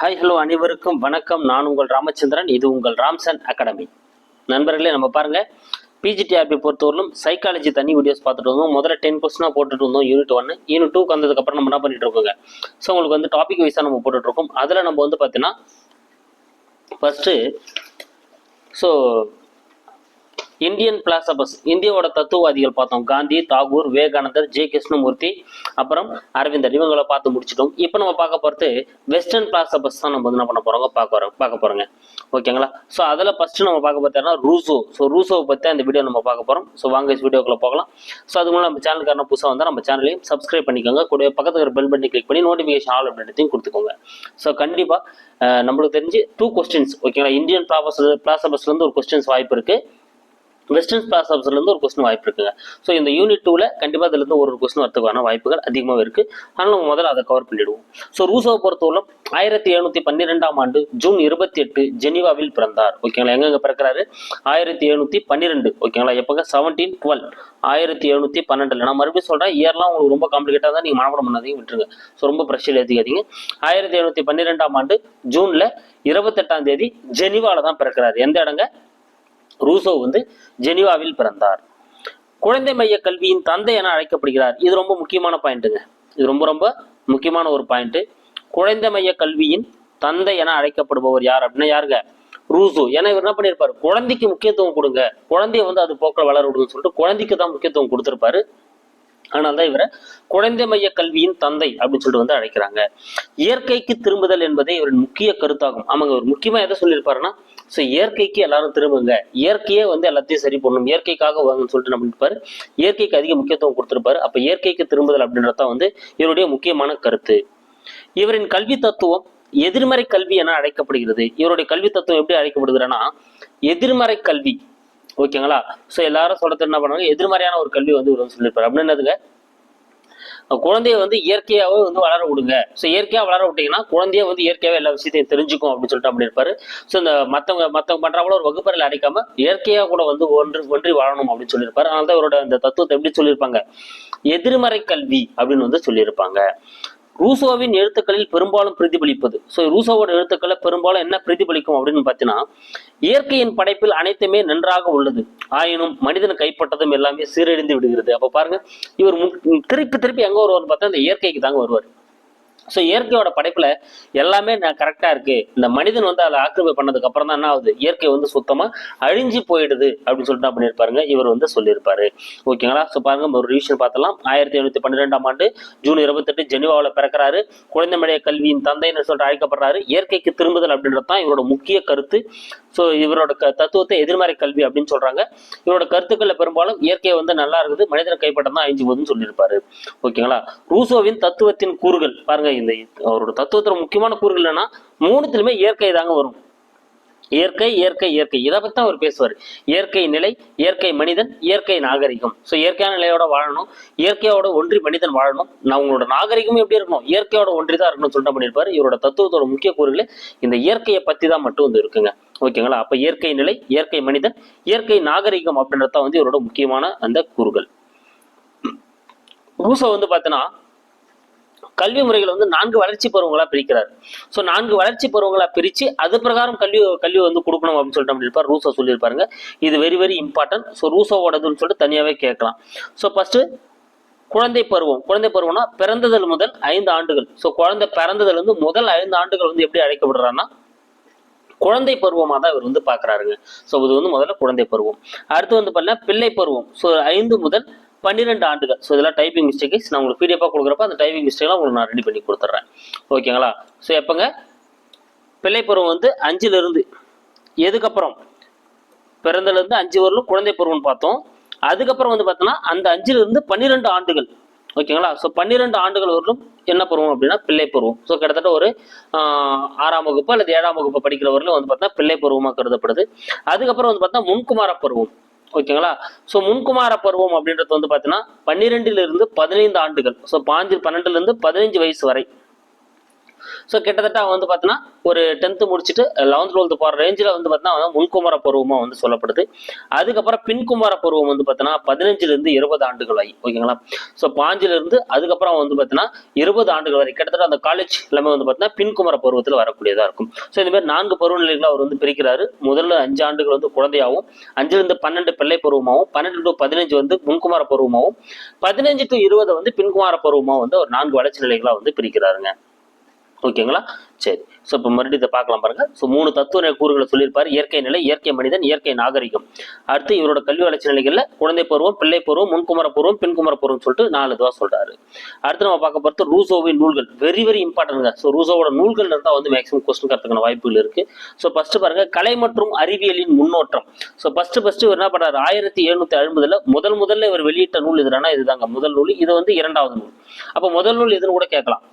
Hi hello அனைவருக்கும் வணக்கம். நான் உங்கள் ராமச்சந்திரன். இது உங்கள் ராம்சன் அகாடமி. நண்பர்களே நம்ம பாருங்கள் பிஜிடிஆர்பி பொறுத்தவரையிலும் சைக்காலஜி தனி வீடியோஸ் பார்த்துட்டு இருந்தோம். முதல்ல டென் கொஸ்டினாக போட்டுட்டு இருந்தோம் யூனிட் ஒன்று யூனிட் டூக்கு வந்ததுக்கப்புறம் நம்ம என்ன பண்ணிட்டு இருக்கோங்க? ஸோ உங்களுக்கு வந்து டாபிக் வைஸாக நம்ம போட்டுட்ருக்கோம் அதில் நம்ம வந்து பார்த்தீங்கன்னா ஃபஸ்ட்டு ஸோ இந்தியன் பிளாசபஸ் இந்தியாவோட தத்துவவாதிகள் பார்த்தோம். காந்தி தாகூர் விவேகானந்தர் ஜே. கிருஷ்ணமூர்த்தி அப்புறம் அரவிந்தர். இவங்களை பார்த்து முடிச்சிட்டோம். இப்போ நம்ம பார்க்க போகிறது வெஸ்டர்ன் பிளாசபஸ் தான் நம்ம என்ன பண்ண போகிறோங்க பார்க்க போகிறோம் பார்க்க போகிறோங்க ஓகேங்களா ஸோ அதில் ஃபஸ்ட்டு நம்ம பார்க்க பார்த்தோம்னா ரூசோ ஸோ ரூசோவை பற்றி அந்த வீடியோ நம்ம பார்க்க போகிறோம் ஸோ வாங்க வீடியோக்குள்ளே போகலாம். ஸோ அது மூலம் நம்ம சேனலுக்கான புதுசாக வந்தால் நம்ம சேனலையும் சப்ஸ்கிரைப் பண்ணிக்கோங்க. கூட பக்கத்தில் ஒரு பெல் பட்டனை கிளிக் பண்ணி நோட்டிஃபிகேஷன் ஆல் அப்படின்றதையும் கொடுத்துக்கோங்க. ஸோ கண்டிப்பாக நம்மளுக்கு தெரிஞ்சு டூ கொஸ்டின்ஸ் ஓகேங்களா இந்தியன் பிளாசபஸ் பிளாசபஸ்லேருந்து ஒரு கொஸ்டின்ஸ் வாய்ப்பு இருக்குது வெஸ்டர்ன் பிளாசப்ஸ்லேருந்து ஒரு கொஸ்டின் வாய்ப்பு இருக்குங்க. ஸோ இந்த யூனிட் டூவில் கண்டிப்பாக அதுலேருந்து ஒரு ஒரு கொஸ்டின் வரதுக்கான வாய்ப்புகள் அதிகமாக இருக்குது ஆனால் நம்ம முதல்ல அதை கவர் பண்ணிடுவோம். ஸோ ரூசோவை பொறுத்தவரை ஆயிரத்தி எழுநூற்றி பன்னிரெண்டாம் ஆண்டு ஜூன் இருபத்தி எட்டு ஜெனீவாவில் பிறந்தார். ஓகேங்களா எங்கெங்க பிறக்கிறாரு? ஆயிரத்தி எழுநூற்றி பன்னிரெண்டு. ஓகேங்களா எப்போங்க? செவன்டீன் டுவெல் ஆயிரத்தி எழுநூற்றி பன்னெண்டில். நான் மறுபடியும் சொல்கிறேன் இயர்லாம் உங்களுக்கு ரொம்ப காம்ப்ளிகேட்டாக தான் நீங்கள் மனப்படம் பண்ணாதீங்க விட்டுருங்க. ஸோ ரொம்ப ப்ரெஷர் ஏற்றிக்காதீங்க ஆயிரத்தி எழுநூற்றி பன்னிரெண்டாம் ஆண்டு ஜூனில் இருபத்தெட்டாம் தேதி ஜெனிவாவில் தான் பிறக்கிறார். எந்த இடங்க? ரூசோ வந்து ஜெனீவாவில் பிறந்தார். குழந்தை மைய கல்வியின் தந்தை என அழைக்கப்படுகிறார். இது ரொம்ப முக்கியமான பாயிண்ட்டுங்க இது ரொம்ப ரொம்ப முக்கியமான ஒரு பாயிண்ட் குழந்தை மைய கல்வியின் தந்தை என அழைக்கப்படுபவர் யார் அப்படின்னா யாருங்க? ரூசோ. ஏன்னா இவர் என்ன பண்ணியிருப்பாரு குழந்தைக்கு முக்கியத்துவம் கொடுங்க. குழந்தைய வந்து அது போக்கில் வளர விடுன்னு சொல்லிட்டு குழந்தைக்கு தான் முக்கியத்துவம் கொடுத்துருப்பாரு. ஆனால் தான் இவரை குழந்தை மைய கல்வியின் தந்தை அப்படின்னு சொல்லிட்டு வந்து அழைக்கிறாங்க. இயற்கைக்கு திரும்புதல் என்பதே இவரின் முக்கிய கருத்தாகும். ஆமாங்க இவர் முக்கியமா எதை சொல்லியிருப்பாருன்னா ஸோ இயற்கைக்கு எல்லாரும் திரும்புங்க. இயற்கையே வந்து எல்லாத்தையும் சரி பண்ணணும். இயற்கைக்காக வாங்கன்னு சொல்லிட்டு நம்ம பண்ணிருப்பாரு இயற்கைக்கு அதிக முக்கியத்துவம் கொடுத்துருப்பாரு. அப்போ இயற்கைக்கு திரும்புதல் அப்படின்றதான் வந்து இவருடைய முக்கியமான கருத்து. இவரின் கல்வி தத்துவம் எதிர்மறை கல்வி என அழைக்கப்படுகிறது. இவருடைய கல்வி தத்துவம் எப்படி அழைக்கப்படுகிறேன்னா எதிர்மறை கல்வி. ஓகேங்களா? ஸோ எல்லாரும் சொல்றது என்ன பண்ணுவாங்க? எதிர்மறையான ஒரு கல்வி வந்து இவர் வந்து சொல்லியிருப்பாரு. அப்படின்னு என்னதுங்க? குழந்தைய வந்து இயற்கையாகவே வந்து வளர விடுங்க. ஸோ இயற்கையாக வளர விட்டீங்கன்னா குழந்தைய வந்து இயற்கையாகவே எல்லா விஷயத்தையும் தெரிஞ்சுக்கும் அப்படின்னு சொல்லிட்டு அப்படி இருப்பாரு. ஸோ இந்த மற்றவங்க மற்றவங்க பண்ணுறாங்களோ ஒரு வகுப்பறையில் அடைக்காம இயற்கையாக கூட வந்து ஒன்று ஒன்றி வாழணும் அப்படின்னு சொல்லியிருப்பாரு. அதனால தான் இவரோட இந்த தத்துவத்தை எப்படி சொல்லியிருப்பாங்க? எதிர்மறை கல்வி அப்படின்னு வந்து சொல்லியிருப்பாங்க. ரூசோவின் எழுத்துக்களில் பெரும்பாலும் பிரதிபலிப்பது. ஸோ ரூசோவோட எழுத்துக்களை பெரும்பாலும் என்ன பிரதிபலிக்கும் அப்படின்னு பார்த்தீங்கன்னா இயற்கையின் படைப்பில் அனைத்துமே நன்றாக உள்ளது. ஆயினும் மனிதன் கைப்பட்டதும் எல்லாமே சீரழிந்து விடுகிறது. அப்போ பாருங்க இவர் திருப்பி திருப்பி எங்கே வருவார்னு பார்த்தா இந்த இயற்கைக்கு தாங்க வருவார். ஸோ இயற்கையோட படைப்பில் எல்லாமே கரெக்டாக இருக்குது இந்த மனிதன் வந்து அதில் ஆக்கிரமிப்பு பண்ணதுக்கு அப்புறம் தான் என்ன ஆகுது? இயற்கை வந்து சுத்தமாக அழிஞ்சு போயிடுது அப்படின்னு சொல்லிட்டு பண்ணியிருப்பாருங்க. இவர் வந்து சொல்லியிருப்பாரு. ஓகேங்களா ஸோ பாருங்க ஒரு ரிவிஷன் பார்த்தலாம் ஆயிரத்தி எழுநூத்தி பன்னிரெண்டாம் ஆண்டு ஜூன் இருபத்தெட்டு ஜெனிவாவில் பிறக்கிறாரு. குழந்தைமடைய கல்வியின் தந்தைன்னு சொல்லிட்டு அழைக்கப்படுறாரு. இயற்கைக்கு திரும்புதல் அப்படின்றது தான் இவரோட முக்கிய கருத்து. ஸோ இவரோட க தத்துவத்தை எதிர்மறை கல்வி அப்படின்னு சொல்றாங்க. இவரோட கருத்துக்களில் பெரும்பாலும் இயற்கை வந்து நல்லா இருக்குது மனிதன் கைப்பட்டம் தான் அழிஞ்சு போகுதுன்னு சொல்லியிருப்பாரு. ஓகேங்களா ரூசோவின் தத்துவத்தின் கூறுகள் பாருங்க இந்த அவரோட தத்துவத்தில் முக்கியமான கூறுகள் என்னன்னா மூணுத்திலுமே இயற்கை தாங்க வரும். இயற்கை இயற்கை இயற்கை. இதை பற்றி தான் அவர் பேசுவார். இயற்கை நிலை இயற்கை மனிதன் இயற்கை நாகரிகம். ஸோ இயற்கையான நிலையோட வாழணும். இயற்கையோட ஒன்றி மனிதன் வாழணும். நான் உங்களோட நாகரிகமும் எப்படி இருக்கணும்? இயற்கையோட ஒன்றி தான் இருக்கணும்னு சொல்லிட்டு பண்ணியிருப்பார் இவரோட தத்துவத்தோட முக்கிய கூறுகளே இந்த இயற்கையை பற்றி தான் மட்டும் வந்து இருக்குங்க. ஓகேங்களா? அப்போ இயற்கை நிலை இயற்கை மனிதன் இயற்கை நாகரிகம் அப்படின்றது தான் வந்து இவரோட முக்கியமான அந்த கூறுகள். ரூசோ வந்து பார்த்தீங்கன்னா கல்வி முறைகளை வந்து நான்கு வளர்ச்சி பருவங்களா பிரிக்கிறார். ஸோ நான்கு வளர்ச்சி பருவங்களா பிரித்து அது பிரகாரம் கல்வி கல்வி வந்து கொடுக்கணும் அப்படின்னு சொல்லிட்டு இருப்பார் ரூசோ சொல்லியிருப்பாருங்க. இது வெரி வெரி இம்பார்ட்டன்ட் ஸோ ரூசோவோடதுன்னு சொல்லிட்டு தனியாகவே கேட்கலாம். ஸோ ஃபஸ்ட்டு குழந்தை பருவம். குழந்தை பருவம்னா பிறந்ததல் முதல் ஐந்து ஆண்டுகள். ஸோ குழந்தை பிறந்ததுல இருந்து முதல் ஐந்து ஆண்டுகள் வந்து எப்படி அழைக்கப்படுறாருன்னா குழந்தை பருவமாக தான் இவர் வந்து பார்க்குறாருங்க. ஸோ இது வந்து முதல்ல குழந்தை பருவம். அடுத்து வந்து பார்த்தீங்கன்னா பிள்ளை பருவம். ஸோ ஐந்து முதல் பன்னிரெண்டு ஆண்டுகள். ஸோ இதெல்லாம் டைப்பிங் மிஸ்டேக்ஸ் நான் உங்களுக்கு பிடிஎஃபாக கொடுக்குறப்ப அந்த டைப்பிங் மிஸ்டேக்லாம் உங்களுக்கு நான் ரெடி பண்ணி கொடுத்துட்றேன். ஓகேங்களா ஸோ எப்போங்க? பிள்ளைப்பருவம் வந்து அஞ்சுலேருந்து எதுக்கப்புறம்? பிறந்தலேருந்து அஞ்சு வரலும் குழந்தை பருவம்னு பார்த்தோம். அதுக்கப்புறம் வந்து பார்த்தோன்னா அந்த அஞ்சுலேருந்து பன்னிரெண்டு ஆண்டுகள். ஓகேங்களா ஸோ பன்னிரெண்டு ஆண்டுகள் வரலும் என்ன பருவம் அப்படின்னா பிள்ளை பருவம். ஸோ கிட்டத்தட்ட ஒரு ஆறாம் வகுப்பு அல்லது ஏழாம் வகுப்பு படிக்கிறவர்களும் வந்து பார்த்தா பிள்ளை பருவமாக கருதப்படுது. அதுக்கப்புறம் வந்து பார்த்தா முன்குமார பருவம். ஓகேங்களா? ஸோ முன்குமார பருவம் அப்படின்றது வந்து பார்த்தீங்கன்னா பன்னிரெண்டுலேருந்து பதினைந்து ஆண்டுகள். ஸோ பாஞ்சு பன்னெண்டுலேருந்து இருந்து பதினைஞ்சு வயசு வரை. ஸோ கிட்டத்தட்ட அவன் வந்து பார்த்தீங்கன்னா ஒரு டென்த்து முடிச்சுட்டு லெவன்த் டுவெல்த் போகிற ரேஞ்சில் வந்து பார்த்தீங்கன்னா முன்குமார பருவமாக வந்து சொல்லப்படுது. அதுக்கப்புறம் பின்குமார பருவம் வந்து பார்த்தீங்கன்னா பதினஞ்சுலேருந்து இருபது ஆண்டுகள் ஆகி ஓகேங்களா ஸோ பாஞ்சிலிருந்து அதுக்கப்புறம் வந்து பார்த்தீங்கன்னா இருபது ஆண்டுகள் வரை கிட்டத்தட்ட அந்த காலேஜ் எல்லாமே வந்து பார்த்தீங்கன்னா பின்குமார பருவத்தில் வரக்கூடியதாக இருக்கும். ஸோ இந்த மாதிரி நான்கு பருவநிலைகளை அவர் வந்து பிரிக்கிறாரு. முதல்ல அஞ்சு ஆண்டுகள் வந்து குழந்தையாகவும் அஞ்சுலேருந்து பன்னெண்டு பிள்ளை பருவமாகவும் பன்னெண்டு டு பதினஞ்சு வந்து முன்குமார பருவமாகவும் பதினஞ்சு டு இருபது வந்து பின்குமார பருவமாக வந்து ஒரு நான்கு வளர்ச்சி நிலைகளாக வந்து பிரிக்கிறாருங்க. ஓகேங்களா சரி. ஸோ இப்போ மறுபடியும் இதை பார்க்கலாம் பாருங்க. ஸோ மூணு தத்துவ கூறுகளை சொல்லியிருப்பார். இயற்கை நிலை இயற்கை மனிதன் இயற்கை நாகரிகம். அடுத்து இவரோட கல்வி வளர்ச்சி நிலைகளில் குழந்தை பருவம் பிள்ளை பருவம் முன்குமர பருவம் பின்குமர பருவம் சொல்லிட்டு நாலு இதுவாக சொல்றாரு. அடுத்து நம்ம பார்க்க போகிறது ரூசோவின் நூல்கள். வெரி வெரி இம்பார்ட்டன்ங்க ஸோ ரூசோவோட நூல்கள் இருந்தால் வந்து மேக்ஸிமம் கொஸ்டின் கற்றுக்கான வாய்ப்புகள் இருக்கு. ஸோ ஃபர்ஸ்ட் பாருங்க கலை மற்றும் அறிவியலின் முன்னோட்டம் ஸோ ஃபர்ஸ்ட் ஃபர்ஸ்ட் இவர் என்ன பண்றாரு? ஆயிரத்தி எழுநூத்தி எழுபதுல முதல் முதல்ல இவர் வெளியிட்ட நூல் எதுனா இதுதாங்க. முதல் நூல் இது வந்து இரண்டாவது நூல். அப்போ முதல் நூல் இதுன்னு கூட கேட்கலாம்.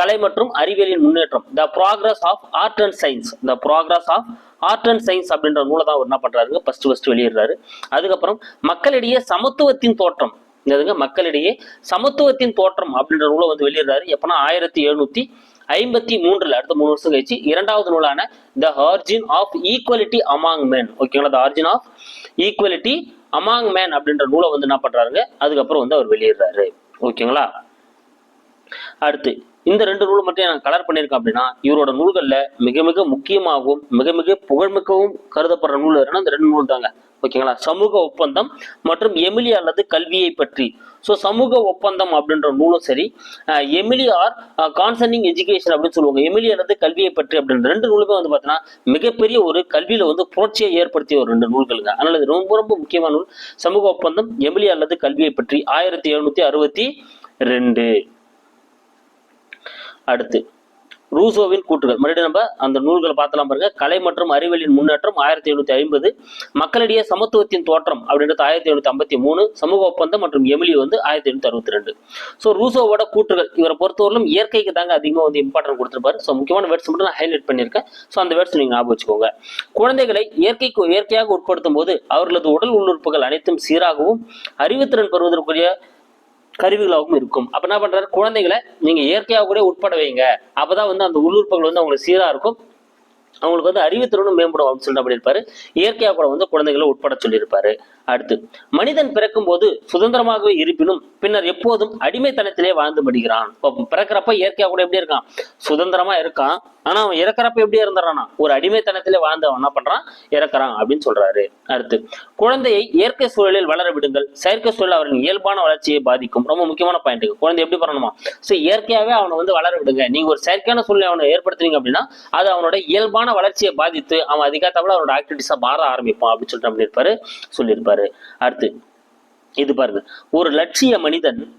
கலை மற்றும் அறிவியலின் முன்னேற்றம். The progress of art and science the progress of art and science அப்படின்ற நூலை தான் அவர் என்ன பண்ணுறாருங்க ஃபர்ஸ்ட் ஃபர்ஸ்ட் வெளியிடுறாரு. அதுக்கப்புறம் மக்களிடையே சமத்துவத்தின் தோற்றம். என்னதுங்க? மக்களிடையே சமத்துவத்தின் தோற்றம் அப்படின்ற நூலை வந்து வெளியிடுறாரு. எப்பனா ஆயிரத்தி எழுநூத்தி ஐம்பத்தி மூன்றுல அடுத்த மூணு வருஷம் கழிச்சு இரண்டாவது நூலான the origin of equality among man ஓகேங்களா the origin of equality among man அப்படின்ற நூலை வந்து என்ன பண்றாருங்க? அதுக்கப்புறம் வந்து அவர் வெளியிடுறாரு. ஓகேங்களா அடுத்து இந்த ரெண்டு நூல் மட்டும் நான் கலர் பண்ணியிருக்கேன் அப்படின்னா இவரோட நூல்களில் மிக மிக முக்கியமாகவும் மிக மிக புகழ்மிக்கவும் கருதப்படுற நூல் எதுனா இந்த ரெண்டு நூல் தாங்க. ஓகேங்களா? சமூக ஒப்பந்தம் மற்றும் எமிலி அல்லது கல்வியை பற்றி. ஸோ சமூக ஒப்பந்தம் அப்படின்ற நூலும் சரி எமிலி ஆர் கான்சர்னிங் எஜுகேஷன் அப்படின்னு சொல்லுவாங்க. எமிலி அல்லது கல்வியை பற்றி அப்படின்ற ரெண்டு நூலுமே வந்து பார்த்தீங்கன்னா மிகப்பெரிய ஒரு கல்வியில் வந்து புரட்சியை ஏற்படுத்திய ஒரு ரெண்டு நூல்களுங்க. அதனால இது ரொம்ப ரொம்ப முக்கியமான நூல். சமூக ஒப்பந்தம் எமிலி அல்லது கல்வியை பற்றி ஆயிரத்தி எழுநூத்தி அறுபத்தி ரெண்டு. அடுத்து. ரூசோவின் கூற்றுகள். மறுபடியும் நம்ம அந்த நூல்களை பார்த்தலாம் பாருங்க. கலை மற்றும் அறிவியலின் முன்னேற்றம் ஆயிரத்தி எழுநூத்தி ஐம்பது. மக்களிடையே சமத்துவத்தின் தோற்றம் அப்படின்றது ஆயிரத்தி எழுநூத்தி ஐம்பத்தி மூணு. சமூக ஒப்பந்தம் மற்றும் எமிலி வந்து ஆயிரத்தி எழுநூத்தி அறுபத்தி ரெண்டு. ஸோ ரூசோவோட கூற்றுகள் இவரை பொறுத்தவரையிலும் இயற்கைக்கு தாங்க அதிகமாக வந்து இம்பார்ட்டன்ட் கொடுத்துருப்பாரு. ஸோ முக்கியமான வேர்ட்ஸ் மட்டும் நான் ஹைலைட் பண்ணியிருக்கேன். ஸோ அந்த வேர்ட்ஸ் நீங்கள் ஞாபகம் வச்சுக்கோங்க. குழந்தைகளை இயற்கைக்கு இயற்கையாக உட்படுத்தும் போது அவர்களது உடல் உள்ளுறுப்புகள் அனைத்தும் சீராகவும் அறிவுத்திறன் பெறுவதற்குரிய கருவிகளாகவும் இருக்கும். அப்ப என்ன பண்ணுறாரு குழந்தைகளை நீங்க இயற்கையாக கூட உட்பட வைங்க. அப்பதான் வந்து அந்த உள்ளுறுப்புகள் வந்து அவங்களுக்கு சீரா இருக்கும். அவங்களுக்கு வந்து அறிவுத்திறனும் மேம்படும் அப்படின்னு சொல்லிட்டு அப்படி இருப்பாரு இயற்கையாக கூட வந்து குழந்தைகளை உட்பட சொல்லியிருப்பாரு. அடுத்து மனிதன் பிறக்கும் போது சுதந்திரமாகவே இருப்பினும் பின்னர் எப்போதும் அடிமைத்தனத்திலே வாழ்ந்து படுகிறான் பிறக்கிறப்ப இயற்கையாக கூட எப்படி இருக்கான்? சுதந்திரமா இருக்கான். ஆனா அவன் இறக்குறப்ப எப்படி இருந்துறானா ஒரு அடிமைத்தனத்திலே வாழ்ந்து அவன் என்ன பண்றான்? இறக்குறான் அப்படின்னு சொல்றாரு. அடுத்து குழந்தையை இயற்கை சூழலில் வளர விடுங்கள். செயற்கை சூழல் அவரின் இயல்பான வளர்ச்சியை பாதிக்கும். ரொம்ப முக்கியமான பாயிண்ட் குழந்தை எப்படி பண்ணணுமா சோ இயற்கையாவே அவனை வந்து வளர விடுங்க. நீங்க ஒரு செயற்கையான சூழ்நிலை அவனை ஏற்படுத்துறீங்க அப்படின்னா அது அவனோட இயல்பான வளர்ச்சியை பாதித்து அவன் அதுக்கேற்றபோல அவனோட ஆக்டிவிட்டிஸாக மாற ஆரம்பிப்பான் அப்படின்னு சொல்லிட்டு அப்படி இருப்பாரு சொல்லியிருப்பாரு. அடுத்து இது பாருங்க. ஒரு லட்சிய மனிதன்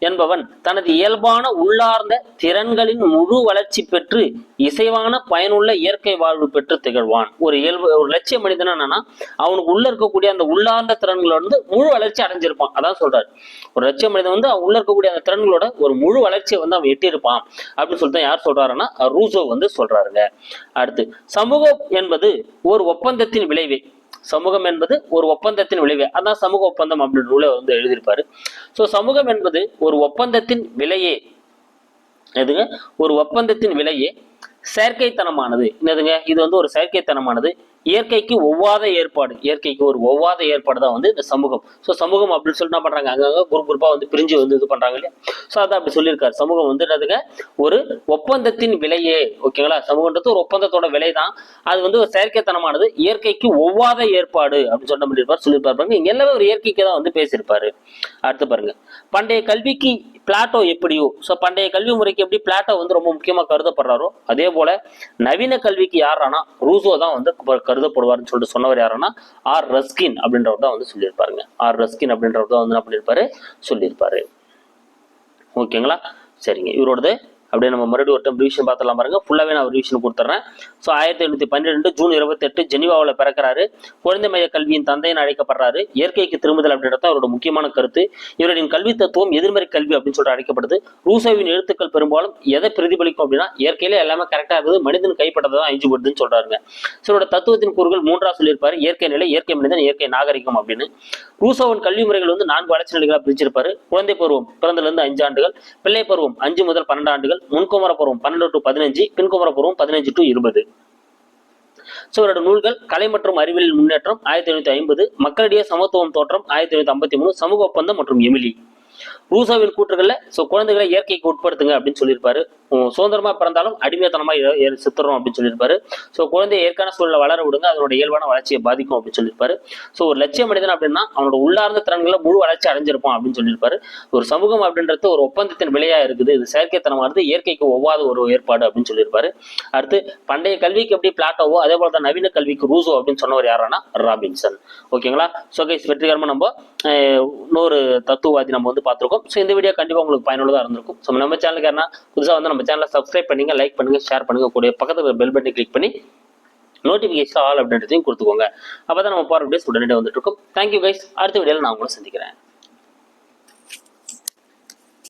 என்பவன் தனது இயல்பான உள்ளார்ந்த திறன்களின் முழு வளர்ச்சி பெற்று இசைவான பயனுள்ள இயற்கை வாழ்வு பெற்று திகழ்வான். ஒரு இயல்பு ஒரு லட்சிய மனிதன் என்னன்னா அவனுக்கு உள்ள இருக்கக்கூடிய அந்த உள்ளார்ந்த திறன்களை வந்து முழு வளர்ச்சி அடைஞ்சிருப்பான். அதான் சொல்றாரு. ஒரு லட்சிய மனிதன் வந்து அவன் உள்ள இருக்கக்கூடிய அந்த திறன்களோட ஒரு முழு வளர்ச்சியை வந்து அவன் எட்டியிருப்பான் அப்படின்னு சொல்லிட்டு யார் சொல்றாருன்னா ரூசோ வந்து சொல்றாருங்க. அடுத்து சமூகம் என்பது ஒரு ஒப்பந்தத்தின் விளைவே. சமூகம் என்பது ஒரு ஒப்பந்தத்தின் விளைவு. அதான் சமூக ஒப்பந்தம் அப்படின்ற நூலை வந்து எழுதியிருப்பாரு. ஸோ சமூகம் என்பது ஒரு ஒப்பந்தத்தின் விலையே. எதுங்க ஒரு ஒப்பந்தத்தின் விலையே செயற்கைத்தனமானது. என்னதுங்க? இது வந்து ஒரு செயற்கைத்தனமானது. இயற்கைக்கு ஒவ்வாத ஏற்பாடு இயற்கைக்கு ஒரு ஒவ்வாத ஏற்பாடு தான் வந்து இந்த சமூகம். ஸோ சமூகம் அப்படின்னு சொல்லிட்டு என்ன பண்றாங்க? அங்கங்க குரூப் குரூப்பாக வந்து பிரிஞ்சு வந்து இது பண்றாங்க இல்லையா? ஸோ அதான் அப்படி சொல்லியிருக்காரு. சமூகம் வந்து என்னதுங்க ஒரு ஒப்பந்தத்தின் விலையே ஓகேங்களா சமூகன்றது ஒரு ஒப்பந்தத்தோட விலை தான் அது வந்து ஒரு செயற்கைத்தனமானது. இயற்கைக்கு ஒவ்வாத ஏற்பாடு அப்படின்னு சொல்ல பண்ணியிருப்பார்? சொல்லியிருப்பாரு பாருங்க. இங்க எல்லாமே ஒரு இயற்கைக்கு தான் வந்து பேசியிருப்பாரு. அடுத்து பாருங்க. பண்டைய கல்விக்கு பிளாட்டோ எப்படியோ? ஸோ பண்டைய கல்வி முறைக்கு எப்படி பிளாட்டோ வந்து ரொம்ப முக்கியமாக கருதப்படுறாரோ அதே போல நவீன கல்விக்கு யாரானா ரூசோ தான் வந்து கருதப்படுவார்னு சொல்லிட்டு சொன்னவர் யாருன்னா ஆர் ரஸ்கின் அப்படின்றவர் தான் வந்து சொல்லியிருப்பாருங்க. ஆர் ரஸ்கின் அப்படின்றவர் தான் வந்து என்ன பண்ணியிருப்பாரு? சொல்லியிருப்பாரு. ஓகேங்களா? சரிங்க. இவரோடது அப்படியே நம்ம மறுபடியும் ஒரு டைம் ரிவிஷன் பார்த்துலாம் பாருங்க. ஃபுல்லாகவே நான் ரிவிஷன் கொடுத்துட்றேன். ஸோ ஆயிரத்தி எண்ணூற்றி பன்னிரெண்டு ஜூன் இருபத்தெட்டு ஜெனிவாவில் பிறக்கிறாரு. குழந்தை மைய கல்வியின் தந்தைன்னு அழைக்கப்படுறாரு. இயற்கைக்கு திரும்புதல் அப்படின்றத அவரோட முக்கியமான கருத்து. இவருடைய கல்வி தத்துவம் எதிர்மறை கல்வி அப்படின்னு சொல்லிட்டு அழைக்கப்படுது. ரூசோவின் எழுத்துக்கள் பெரும்பாலும் எதை பிரதிபலிக்கும் அப்படின்னா இயற்கையில எல்லாமே கரெக்டாக இருக்குது. மனிதன் கைப்பட்டதை தான் ஐஞ்சுபடுதுன்னு சொல்றாருங்க. ஸோ இவரோட தத்துவத்தின் கூறுகள் மூன்றாக சொல்லியிருப்பாரு. இயற்கை நிலை இயற்கை மனிதன் இயற்கை நாகரிகம் அப்படின்னு. ரூசோவின் கல்வி முறைகள் வந்து நான்கு வளர்ச்சி நிலைகளாக பிரிச்சிருப்பாரு குழந்தை பருவம் பிறந்ததுலேருந்து அஞ்சு ஆண்டுகள். பிள்ளை பருவம் அஞ்சு முதல் பன்னெண்டு ஆண்டுகள். நூல்கள் முன்குமர பருவம் பன்னெண்டு டு பதினஞ்சு பின்குமர பருவம் பதினஞ்சு டு இருபது. ஸோ இவரோட நூல்கள் கலை மற்றும் அறிவியல் முன்னேற்றம் ஆயிரத்தி எழுநூத்தி ஐம்பது மக்களிடையே சமத்துவம் தோற்றம் ஆயிரத்தி எழுநூத்தி ஐம்பத்தி மூணு சமூக ஒப்பந்தம் மற்றும் எமிலி. ரூசோவின் கூற்றுகள்ல ஸோ குழந்தைகளை இயற்கைக்கு உட்படுத்துங்க அப்படின்னு சொல்லியிருப்பாரு. உம் சுதந்திரமா பிறந்தாலும் அடிமைத்தனமா சுத்துறோம் அப்படின்னு சொல்லியிருப்பாரு. ஸோ குழந்தைய இயற்கையான சூழலை வளர விடுங்க அதனோட இயல்பான வளர்ச்சியை பாதிக்கும் அப்படின்னு சொல்லியிருப்பாரு. ஸோ ஒரு லட்சிய மனிதன் அப்படின்னா அவனோட உள்ளார்ந்த திறன்களை முழு வளர்ச்சி அடைஞ்சிருப்பான் அப்படின்னு சொல்லியிருப்பாரு. ஒரு சமூகம் அப்படின்றது ஒரு ஒப்பந்தத்தின் விலையா இருக்குது. இது செயற்கைத்தனமானது இயற்கைக்கு ஒவ்வாத ஒரு ஏற்பாடு அப்படின்னு சொல்லியிருப்பாரு. அடுத்து பண்டைய கல்விக்கு எப்படி பிளாட்டோவோ அதே போல தான் நவீன கல்விக்கு ரூசோ அப்படின்னு சொன்னவர் யாருன்னா ராபின்சன். ஓகேங்களா? ஸோ கைஸ் வெற்றிகரமாக நம்ம இன்னொரு தத்துவவாதி நம்ம வந்து பார்த்துருக்கோம். ஸோ இந்த வீடியோ கண்டிப்பாக உங்களுக்கு பயனுள்ளதாக இருந்திருக்கும். ஸோ நம்ம சேனலுக்கு யாருன்னா புதுசாக வந்து நம்ம சேனலை சப்ஸ்கிரைப் பண்ணுங்க லைக் பண்ணுங்க ஷேர் பண்ணுங்க. கூடிய பக்கத்தில் பெல் பட்டனை கிளிக் பண்ணி நோட்டிஃபிகேஷன் ஆல் அப்படின்றதையும் கொடுத்துக்கோங்க. அப்போ தான் நம்ம போகிற வீடியோஸ் உடனடியாக வந்துட்டு இருக்கும். தேங்க்யூ கைஸ் அடுத்த வீடியோவில் நான் உங்களை சந்திக்கிறேன்.